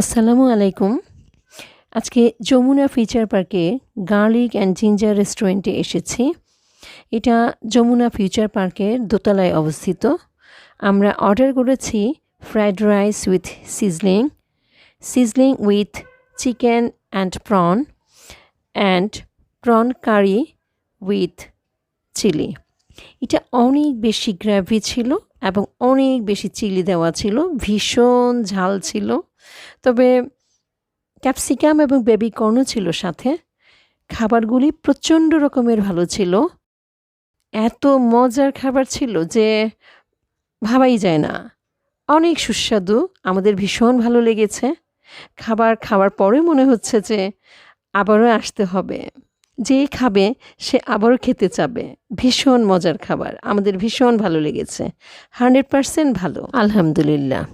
আসসালামু আলাইকুম। আজকে যমুনা ফিচার পার্কে গার্লিক অ্যান্ড জিঞ্জার রেস্টুরেন্টে এসেছি। এটা যমুনা ফিউচার পার্কের দোতলায় অবস্থিত। আমরা অর্ডার করেছি fried rice with sizzling sizzling with chicken and prawn and prawn curry with chilli. এটা অনেক বেশি গ্র্যাভি ছিল এবং অনেক বেশি চিলি দেওয়া ছিল, ভীষণ ঝাল ছিল। তবে ক্যাপসিকাম এবং বেবি কর্নও ছিল সাথে। খাবারগুলি প্রচণ্ড রকমের ভালো ছিল। এত মজার খাবার ছিল যে ভাবাই যায় না। অনেক সুস্বাদু, আমাদের ভীষণ ভালো লেগেছে। খাবার খাওয়ার পরে মনে হচ্ছে যে আবারও আসতে হবে। যে খাবে, সে আবারও খেতে চাবে। ভীষণ মজার খাবার। আমাদের ভীষণ ভালো লেগেছে। হান্ড্রেড পারসেন্ট ভালো। আলহামদুলিল্লাহ।